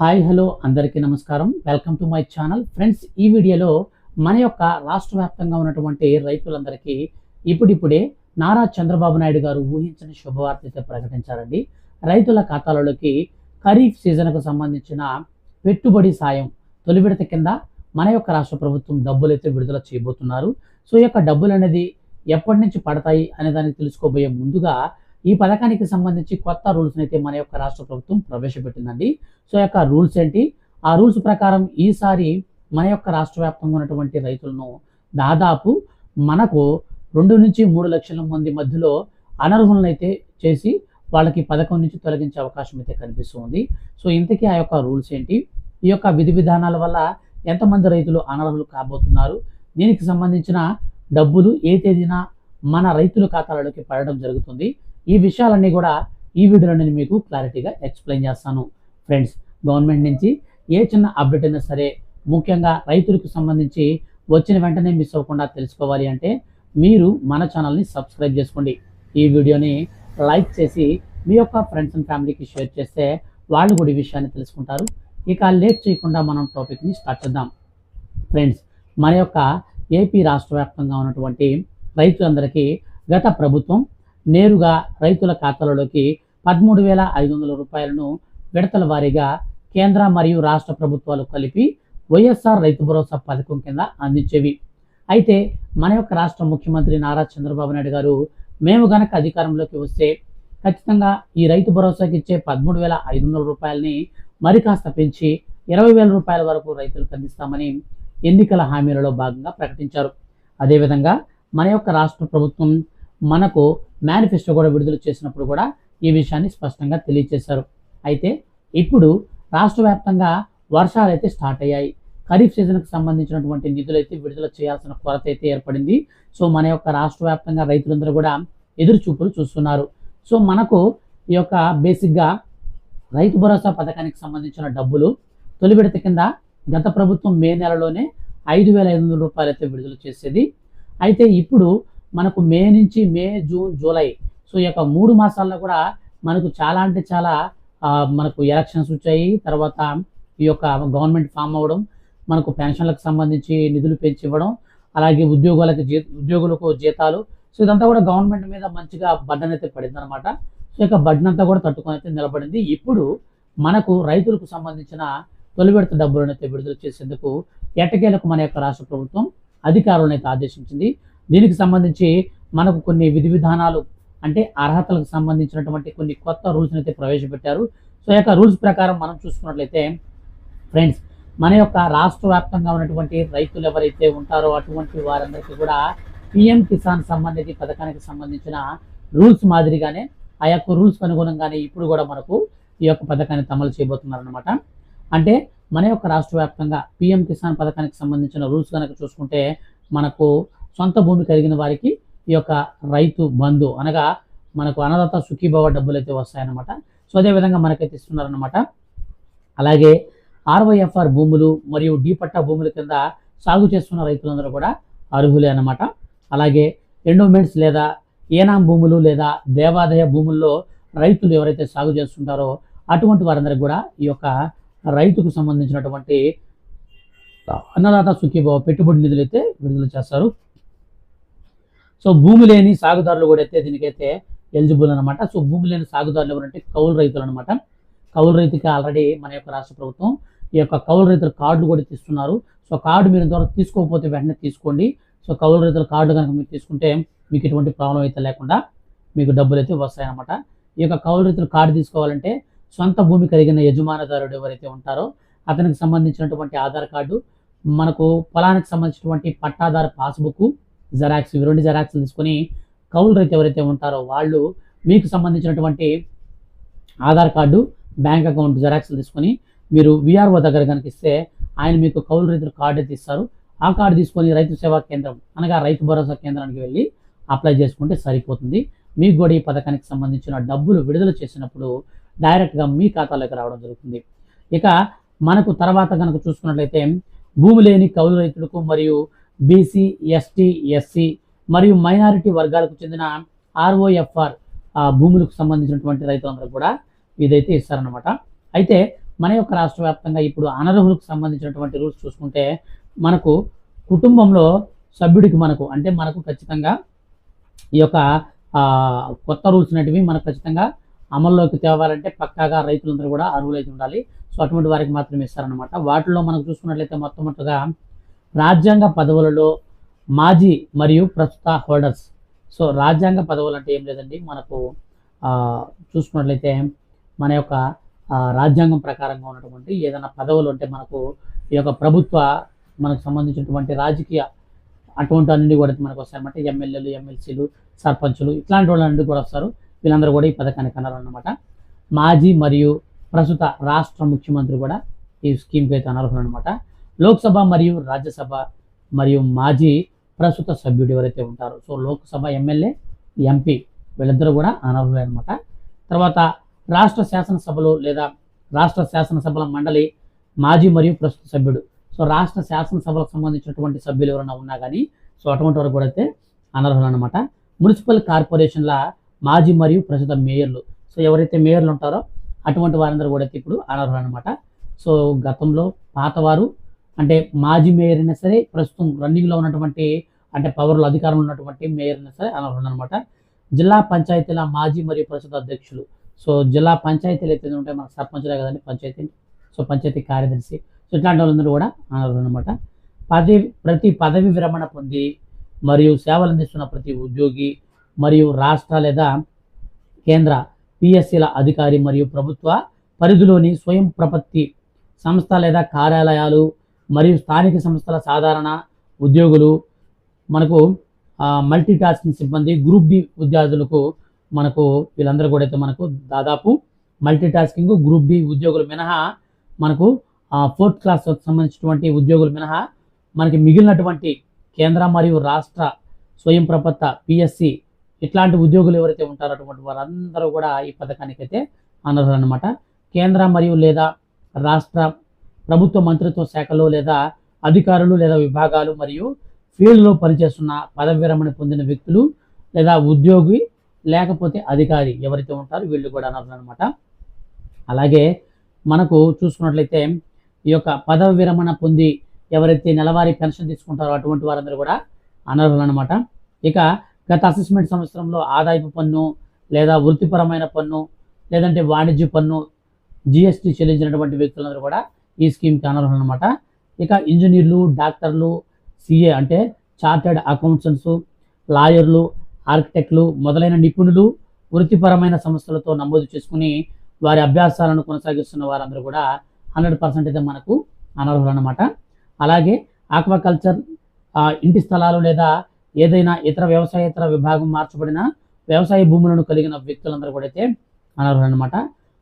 Hi hello అందరికీ నమస్కారం. Welcome to my channel. Friends ఈ వీడియోలో మన యొక్క రాష్ట్ర వ్యాప్తంగా ఉన్నటువంటి రైతులందరికీ ఇప్పుడిప్పుడే నారా చంద్రబాబు నాయుడు గారు ఊహించిన శుభవార్త అయితే ప్రకటించారండి. రైతుల ఖాతాలలోకి ఖరీఫ్ సీజన్కు సంబంధించిన పెట్టుబడి సాయం తొలి విడత కింద మన యొక్క రాష్ట్ర ప్రభుత్వం డబ్బులు అయితే విడుదల చేయబోతున్నారు. సో ఈ యొక్క డబ్బులు అనేది ఎప్పటి నుంచి పడతాయి అనే దాన్ని తెలుసుకోబోయే ముందుగా ఈ పథకానికి సంబంధించి కొత్త రూల్స్ని అయితే మన యొక్క రాష్ట్ర ప్రభుత్వం ప్రవేశపెట్టిందండి. సో యొక్క రూల్స్ ఏంటి? ఆ రూల్స్ ప్రకారం ఈసారి మన యొక్క రాష్ట్ర వ్యాప్తంగా ఉన్నటువంటి రైతులను దాదాపు మనకు రెండు నుంచి మూడు లక్షల మంది మధ్యలో అనర్హులను అయితే చేసి వాళ్ళకి పథకం నుంచి తొలగించే అవకాశం అయితే కనిపిస్తుంది. సో ఇంతకీ ఆ యొక్క రూల్స్ ఏంటి? ఈ యొక్క విధి విధానాల వల్ల ఎంతమంది రైతులు అనర్హులు కాబోతున్నారు? దీనికి సంబంధించిన డబ్బులు ఏ తేదీన మన రైతుల ఖాతాలలోకి పడడం జరుగుతుంది? ఈ విషయాలన్నీ కూడా ఈ వీడియోలో నేను మీకు క్లారిటీగా ఎక్స్ప్లెయిన్ చేస్తాను. ఫ్రెండ్స్ గవర్నమెంట్ నుంచి ఏ చిన్న అప్డేట్ అయినా సరే ముఖ్యంగా రైతులకు సంబంధించి వచ్చిన వెంటనే మిస్ అవ్వకుండా తెలుసుకోవాలి అంటే మీరు మన ఛానల్ని సబ్స్క్రైబ్ చేసుకోండి. ఈ వీడియోని లైక్ చేసి మీ యొక్క ఫ్రెండ్స్ అండ్ ఫ్యామిలీకి షేర్ చేస్తే వాళ్ళు కూడా ఈ విషయాన్ని తెలుసుకుంటారు. ఇక లేట్ చేయకుండా మనం టాపిక్ని స్టార్ట్ చేద్దాం. ఫ్రెండ్స్ మన యొక్క ఏపీ రాష్ట్ర వ్యాప్తంగా ఉన్నటువంటి రైతులందరికీ గత ప్రభుత్వం నేరుగా రైతుల ఖాతాలలోకి పదమూడు వేల ఐదు వందల రూపాయలను విడతల వారీగా కేంద్ర మరియు రాష్ట్ర ప్రభుత్వాలు కలిపి వైఎస్ఆర్ రైతు భరోసా పథకం కింద అందించేవి. అయితే మన యొక్క రాష్ట్ర ముఖ్యమంత్రి నారా చంద్రబాబు నాయుడు గారు మేము గనక అధికారంలోకి వస్తే ఖచ్చితంగా ఈ రైతు భరోసాకి ఇచ్చే పదమూడు వేల ఐదు వందల రూపాయలని మరి కాస్త పెంచి ఇరవై వేల రూపాయల వరకు రైతులకు అందిస్తామని ఎన్నికల హామీలలో భాగంగా ప్రకటించారు. అదేవిధంగా మన యొక్క రాష్ట్ర ప్రభుత్వం మనకు మేనిఫెస్టో కూడా విడుదల చేసినప్పుడు కూడా ఈ విషయాన్ని స్పష్టంగా తెలియజేశారు అయితే ఇప్పుడు రాష్ట్ర వ్యాప్తంగా వర్షాలు అయితే స్టార్ట్ అయ్యాయి. ఖరీఫ్ సీజన్కి సంబంధించినటువంటి నిధులు అయితే విడుదల చేయాల్సిన కొరత అయితే ఏర్పడింది. సో మన యొక్క రాష్ట్ర వ్యాప్తంగా రైతులందరూ కూడా ఎదురు చూపులు చూస్తున్నారు. సో మనకు ఈ యొక్క బేసిక్గా రైతు భరోసా పథకానికి సంబంధించిన డబ్బులు తొలి విడత కింద గత ప్రభుత్వం మే నెలలోనే ఐదు వేల ఐదు వందల రూపాయలు అయితే విడుదల చేసేది. అయితే ఇప్పుడు మనకు మే నుంచి మే జూన్ జూలై. సో ఈ యొక్క మూడు మాసాల్లో కూడా మనకు చాలా అంటే చాలా మనకు ఎలక్షన్స్ వచ్చాయి. తర్వాత ఈ యొక్క గవర్నమెంట్ ఫామ్ అవ్వడం మనకు పెన్షన్లకు సంబంధించి నిధులు పెంచి ఇవ్వడం అలాగే ఉద్యోగాలకు జీ ఉద్యోగులకు జీతాలు. సో ఇదంతా కూడా గవర్నమెంట్ మీద మంచిగా బడ్డన్ అయితే పడింది అనమాట సో ఇక బడ్డన్ అంతా కూడా తట్టుకొని అయితే నిలబడింది. ఇప్పుడు మనకు రైతులకు సంబంధించిన తొలి విడత డబ్బులను అయితే విడుదల చేసేందుకు ఎట్టకేలకు మన యొక్క రాష్ట్ర ప్రభుత్వం అధికారులను అయితే ఆదేశించింది. దీనికి సంబంధించి మనకు కొన్ని విధి విధానాలు అంటే అర్హతలకు సంబంధించినటువంటి కొన్ని కొత్త రూల్స్ని అయితే ప్రవేశపెట్టారు. సో ఈ యొక్క రూల్స్ ప్రకారం మనం చూసుకున్నట్లయితే ఫ్రెండ్స్ మన యొక్క రాష్ట్ర వ్యాప్తంగా ఉన్నటువంటి రైతులు ఎవరైతే ఉంటారో అటువంటి వారందరికీ కూడా పిఎం కిసాన్ సంబంధిత పథకానికి సంబంధించిన రూల్స్ మాదిరిగానే ఆ యొక్క రూల్స్ అనుగుణంగానే ఇప్పుడు కూడా మనకు ఈ యొక్క పథకాన్ని అమలు చేయబోతున్నారనమాట అంటే మన యొక్క రాష్ట్ర వ్యాప్తంగా పిఎం కిసాన్ పథకానికి సంబంధించిన రూల్స్ కనుక చూసుకుంటే మనకు సొంత భూమి కలిగిన వారికి ఈ యొక్క రైతు బంధు అనగా మనకు అన్నదాత సుఖీభవ డబ్బులు అయితే వస్తాయన్నమాట. సో అదేవిధంగా మనకైతే ఇస్తున్నారన్నమాట. అలాగే ఆర్వైఎఫ్ఆర్ భూములు మరియు డి పట్టా భూముల కింద సాగు చేస్తున్న రైతులందరూ కూడా అర్హులే అన్నమాట. అలాగే ఎండోమెంట్స్ లేదా ఏనాం భూములు లేదా దేవాదాయ భూముల్లో రైతులు ఎవరైతే సాగు చేస్తుంటారో అటువంటి వారందరికీ కూడా ఈ యొక్క రైతుకు సంబంధించినటువంటి అన్నదాత సుఖీభావ పెట్టుబడి నిధులు అయితే విడుదల చేస్తారు. సో భూమి లేని సాగుదారులు కూడా అయితే దీనికైతే ఎలిజిబుల్ అనమాట సో భూమి లేని సాగుదారులు ఎవరంటే కౌలు రైతులు అనమాట కౌలు రైతుకి ఆల్రెడీ మన యొక్క రాష్ట్ర ప్రభుత్వం ఈ యొక్క కౌలు రైతుల కార్డులు కూడా తీస్తున్నారు. సో కార్డు మీరు ద్వారా తీసుకోకపోతే వెంటనే తీసుకోండి. సో కౌలు రైతుల కార్డు కనుక మీరు తీసుకుంటే మీకు ఎటువంటి ప్రాబ్లం అయితే లేకుండా మీకు డబ్బులు అయితే వస్తాయన్నమాట. ఈ యొక్క కౌలు రైతుల కార్డు తీసుకోవాలంటే సొంత భూమి కలిగిన యజమానదారుడు ఎవరైతే ఉంటారో అతనికి సంబంధించినటువంటి ఆధార్ కార్డు మనకు పొలానికి సంబంధించినటువంటి పట్టాదారు పాస్బుక్ జెరాక్స్ ఇవి రెండు జెరాక్స్లు తీసుకొని కౌలు రైతు ఎవరైతే ఉంటారో వాళ్ళు మీకు సంబంధించినటువంటి ఆధార్ కార్డు బ్యాంక్ అకౌంట్ జెరాక్స్లు తీసుకొని మీరు విఆర్ఓ దగ్గర కనుక ఇస్తే ఆయన మీకు కౌలు రైతుల కార్డు అయితే ఇస్తారు. ఆ కార్డు తీసుకొని రైతు సేవా కేంద్రం అనగా రైతు భరోసా కేంద్రానికి వెళ్ళి అప్లై చేసుకుంటే సరిపోతుంది. మీకు కూడా ఈ పథకానికి సంబంధించిన డబ్బులు విడుదల చేసినప్పుడు డైరెక్ట్గా మీ ఖాతాలోకి రావడం జరుగుతుంది. ఇక మనకు తర్వాత కనుక చూసుకున్నట్లయితే భూమి లేని కౌలు రైతులకు మరియు బీసీ ఎస్టీ ఎస్సీ మరియు మైనారిటీ వర్గాలకు చెందిన ఆర్ఓఎఫ్ఆర్ భూములకు సంబంధించినటువంటి రైతులందరూ కూడా ఇదైతే ఇస్తారనమాట అయితే మన యొక్క రాష్ట్ర వ్యాప్తంగా ఇప్పుడు అనర్హులకు సంబంధించినటువంటి రూల్స్ చూసుకుంటే మనకు కుటుంబంలో సభ్యుడికి మనకు అంటే మనకు ఖచ్చితంగా ఈ యొక్క కొత్త రూల్స్ అనేటివి మనకు ఖచ్చితంగా అమల్లోకి తేవాలంటే పక్కాగా రైతులందరూ కూడా అర్హులైతే ఉండాలి. సో అటువంటి వారికి మాత్రమే ఇస్తారనమాట వాటిలో మనం చూసుకున్నట్లయితే మొట్టమొదటిగా రాజ్యాంగ పదవులలో మాజీ మరియు ప్రస్తుత హోల్డర్స్. సో రాజ్యాంగ పదవులు అంటే ఏం లేదండి. మనకు చూసుకున్నట్లయితే మన యొక్క రాజ్యాంగం ప్రకారంగా ఉన్నటువంటి ఏదైనా పదవులు ఉంటే మనకు ఈ యొక్క ప్రభుత్వ మనకు సంబంధించినటువంటి రాజకీయ అటువంటి అన్ని కూడా మనకు వస్తాయన్నమాట ఎమ్మెల్యేలు ఎమ్మెల్సీలు సర్పంచులు ఇట్లాంటి వాళ్ళందరూ కూడా వస్తారు. వీళ్ళందరూ కూడా ఈ పథకానికి అన్నారు అన్నమాట. మాజీ మరియు ప్రస్తుత రాష్ట్ర ముఖ్యమంత్రి కూడా ఈ స్కీమ్కి అయితే అనర్హులు అనమాట లోక్సభ మరియు రాజ్యసభ మరియు మాజీ ప్రస్తుత సభ్యుడు ఎవరైతే ఉంటారో సో లోక్సభ ఎమ్మెల్యే ఎంపీ వీళ్ళిద్దరూ కూడా అనర్హులే అనమాట తర్వాత రాష్ట్ర శాసనసభలో లేదా రాష్ట్ర శాసనసభల మండలి మాజీ మరియు ప్రస్తుత సభ్యుడు. సో రాష్ట్ర శాసనసభలకు సంబంధించినటువంటి సభ్యులు ఎవరైనా ఉన్నా కానీ సో అటువంటి వారు కూడా అయితే అనర్హులు అనమాట మున్సిపల్ కార్పొరేషన్ల మాజీ మరియు ప్రస్తుత మేయర్లు. సో ఎవరైతే మేయర్లు ఉంటారో అటువంటి వారందరూ కూడా అయితే ఇప్పుడు అనర్హులు అనమాట సో గతంలో పాతవారు అంటే మాజీ మేయర్ అయినా సరే ప్రస్తుతం రన్నింగ్లో ఉన్నటువంటి అంటే పవర్లో అధికారంలో ఉన్నటువంటి మేయర్ అయినా సరే అనర్హులు అనమాట జిల్లా పంచాయతీల మాజీ మరియు ప్రస్తుత అధ్యక్షులు. సో జిల్లా పంచాయతీలు అయితే ఉంటాయి మన సర్పంచులే కదండి పంచాయతీ. సో పంచాయతీ కార్యదర్శి. సో ఇట్లాంటి వాళ్ళందరూ కూడా అనమాట పదవి ప్రతి పదవి విరమణ పొంది మరియు సేవలు అందిస్తున్న ప్రతి ఉద్యోగి మరియు రాష్ట్ర లేదా కేంద్ర పిఎస్సీల అధికారి మరియు ప్రభుత్వ పరిధిలోని స్వయం ప్రపత్తి సంస్థ లేదా కార్యాలయాలు మరియు స్థానిక సంస్థల సాధారణ ఉద్యోగులు మనకు మల్టీ టాస్కింగ్ సిబ్బంది గ్రూప్ డి విద్యార్థులకు మనకు వీళ్ళందరూ కూడా అయితే మనకు దాదాపు మల్టీ టాస్కింగ్ గ్రూప్ డి ఉద్యోగులు మినహా మనకు ఫోర్త్ క్లాస్ సంబంధించినటువంటి ఉద్యోగులు మినహా మనకి మిగిలినటువంటి కేంద్ర మరియు రాష్ట్ర స్వయం ప్రపత్త పిఎస్సి ఇట్లాంటి ఉద్యోగులు ఎవరైతే ఉంటారో అటువంటి వారందరూ కూడా ఈ పథకానికి అయితే అనర్హులు అనమాట కేంద్ర మరియు లేదా రాష్ట్ర ప్రభుత్వ మంత్రిత్వ శాఖలో లేదా అధికారులు లేదా విభాగాలు మరియు ఫీల్డ్లో పనిచేస్తున్న పదవి విరమణ పొందిన వ్యక్తులు లేదా ఉద్యోగి లేకపోతే అధికారి ఎవరైతే ఉంటారో వీళ్ళు కూడా అనర్హులు అనమాట అలాగే మనకు చూసుకున్నట్లయితే ఈ యొక్క పదవి విరమణ పొంది ఎవరైతే నెలవారీ పెన్షన్ తీసుకుంటారో అటువంటి వారందరూ కూడా అనర్హులు అనమాట ఇక గత అసెస్మెంట్ సంవత్సరంలో ఆదాయపు పన్ను లేదా వృత్తిపరమైన పన్ను లేదంటే వాణిజ్య పన్ను జిఎస్టీ చెల్లించినటువంటి వ్యక్తులందరూ కూడా ఈ స్కీమ్కి అనర్హులు అనమాట ఇక ఇంజనీర్లు డాక్టర్లు సిఏ అంటే చార్టెడ్ అకౌంటెంట్స్ లాయర్లు ఆర్కిటెక్ట్లు మొదలైన నిపుణులు వృత్తిపరమైన సంస్థలతో నమోదు చేసుకుని వారి అభ్యాసాలను కొనసాగిస్తున్న వారందరూ కూడా హండ్రెడ్ పర్సెంట్ అయితే మనకు అనర్హులు అనమాట అలాగే ఆక్వాకల్చర్ ఇంటి స్థలాలు లేదా ఏదైనా ఇతర వ్యవసాయేతర విభాగం మార్చబడిన వ్యవసాయ భూములను కలిగిన వ్యక్తులందరూ కూడా అయితే అనర్హులు అనమాట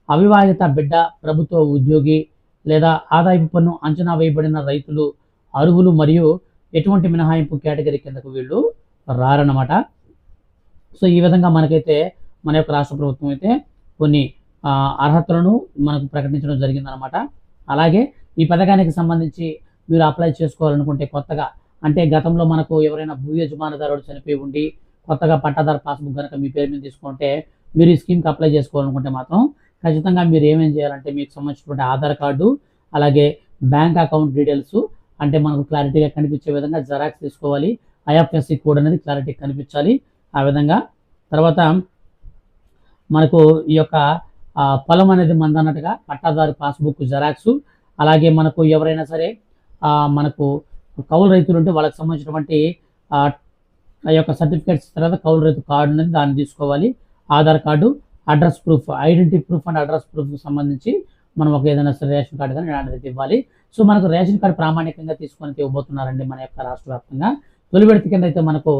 అవివాహిత బిడ్డ ప్రభుత్వ ఉద్యోగి లేదా ఆదాయపు పన్ను అంచనా వేయబడిన రైతులు అర్హులు మరియు ఎటువంటి మినహాయింపు కేటగిరీ కిందకు వీళ్ళు రారన్నమాట. సో ఈ విధంగా మనకైతే మన యొక్క రాష్ట్ర ప్రభుత్వం అయితే కొన్ని అర్హతలను మనకు ప్రకటించడం జరిగిందనమాట అలాగే ఈ పథకానికి సంబంధించి మీరు అప్లై చేసుకోవాలనుకుంటే కొత్తగా అంటే గతంలో మనకు ఎవరైనా భూ యజమానిదారుడు చనిపోయి ఉండి కొత్తగా పట్టాదారు పాస్బుక్ కనుక మీ పేరు మీద తీసుకుంటే మీరు ఈ స్కీమ్కి అప్లై చేసుకోవాలనుకుంటే మాత్రం ఖచ్చితంగా మీరు ఏమేం చేయాలంటే మీకు సంబంధించినటువంటి ఆధార్ కార్డు అలాగే బ్యాంక్ అకౌంట్ డీటెయిల్స్ అంటే మనకు క్లారిటీగా కనిపించే విధంగా జరాక్స్ తీసుకోవాలి. ఐఎఫ్ఎస్సి కోడ్ అనేది క్లారిటీ కనిపించాలి ఆ విధంగా. తర్వాత మనకు ఈ యొక్క పొలం అనేది మందన్నట్టుగా పట్టాదారు పాస్బుక్ జెరాక్స్ అలాగే మనకు ఎవరైనా సరే మనకు కౌలు రైతులు ఉంటే వాళ్ళకి సంబంధించినటువంటి ఆ, ఆ యొక్క సర్టిఫికేట్స్ తర్వాత కౌలు రైతు కార్డు అనేది దాన్ని తీసుకోవాలి. Aadhaar card address proof identity proof and address ప్రూఫ్కి సంబంధించి మనం ఒక ఏదైనా సరే రేషన్ కార్డు కానీ ఇలాంటిది ఇవ్వాలి. సో మనకు రేషన్ కార్డు ప్రామాణికంగా తీసుకొని ఇవ్వబోతున్నారండి మన యొక్క రాష్ట్ర వ్యాప్తంగా. తొలి విడత కింద అయితే మనకు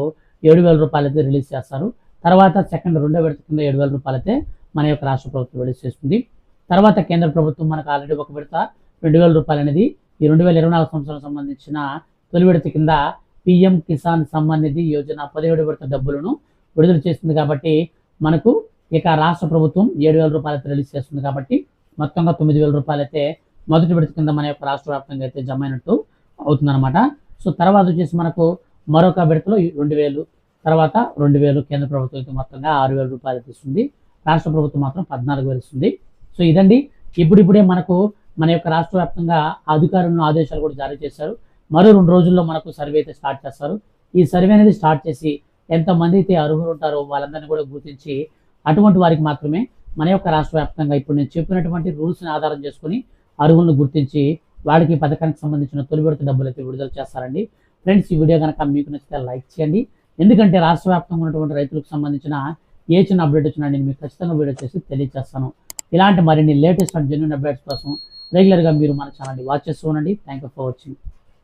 ఏడు వేల రూపాయలు అయితే రిలీజ్ చేస్తారు. తర్వాత సెకండ్ రెండో విడత కింద ఏడు వేల రూపాయలు అయితే మన యొక్క రాష్ట్ర ప్రభుత్వం రిలీజ్ చేస్తుంది. తర్వాత కేంద్ర ప్రభుత్వం మనకు ఆల్రెడీ ఒక విడత రెండు వేల రూపాయలు అనేది ఈ రెండు వేల ఇరవై నాలుగు సంవత్సరం సంబంధించిన తొలి విడత కింద పిఎం కిసాన్ సమ్మాన్ నిధి యోజన పదిహేడు విడత డబ్బులను విడుదల చేస్తుంది కాబట్టి మనకు ఇక రాష్ట్ర ప్రభుత్వం ఏడు వేల రూపాయలు అయితే రిలీజ్ చేస్తుంది కాబట్టి మొత్తంగా తొమ్మిది వేల రూపాయలు అయితే మొదటి విడత కింద మన యొక్క రాష్ట్ర వ్యాప్తంగా అయితే జమ అయినట్టు అవుతుందన్నమాట. సో తర్వాత వచ్చేసి మనకు మరొక విడతలో రెండు వేలు తర్వాత రెండు వేలు కేంద్ర ప్రభుత్వం అయితే మొత్తంగా ఆరు వేల రూపాయలు ఇస్తుంది. రాష్ట్ర ప్రభుత్వం మాత్రం పద్నాలుగు వేలు ఇస్తుంది. సో ఇదండి. ఇప్పుడిప్పుడే మనకు మన యొక్క రాష్ట్ర వ్యాప్తంగా అధికారులను ఆదేశాలు కూడా జారీ చేశారు. మరో రెండు రోజుల్లో మనకు సర్వే అయితే స్టార్ట్ చేస్తారు. ఈ సర్వే అనేది స్టార్ట్ చేసి ఎంతమంది అయితే అర్హులు ఉంటారో వాళ్ళందరినీ కూడా గుర్తించి అటువంటి వారికి మాత్రమే మన యొక్క రాష్ట్ర వ్యాప్తంగా ఇప్పుడు నేను చెప్పినటువంటి రూల్స్ని ఆధారం చేసుకుని అర్హులను గుర్తించి వాడికి ఈ పథకానికి సంబంధించిన తొలి విడత డబ్బులు అయితే విడుదల చేస్తారండి. ఫ్రెండ్స్ ఈ వీడియో కనుక మీకు నచ్చితే లైక్ చేయండి. ఎందుకంటే రాష్ట్ర వ్యాప్తంగా ఉన్నటువంటి రైతులకు సంబంధించిన ఏ చిన్న అప్డేట్ వచ్చినా నేను మీకు ఖచ్చితంగా వీడియో చేసి తెలియజేస్తాను ఇలాంటి మరిన్ని లేటెస్ట్ అండ్ జెన్యున్ అప్డేట్స్ కోసం రెగ్యులర్గా మీరు మన ఛానల్ని వాచ్ చేస్తూ ఉండండి. Thank you for watching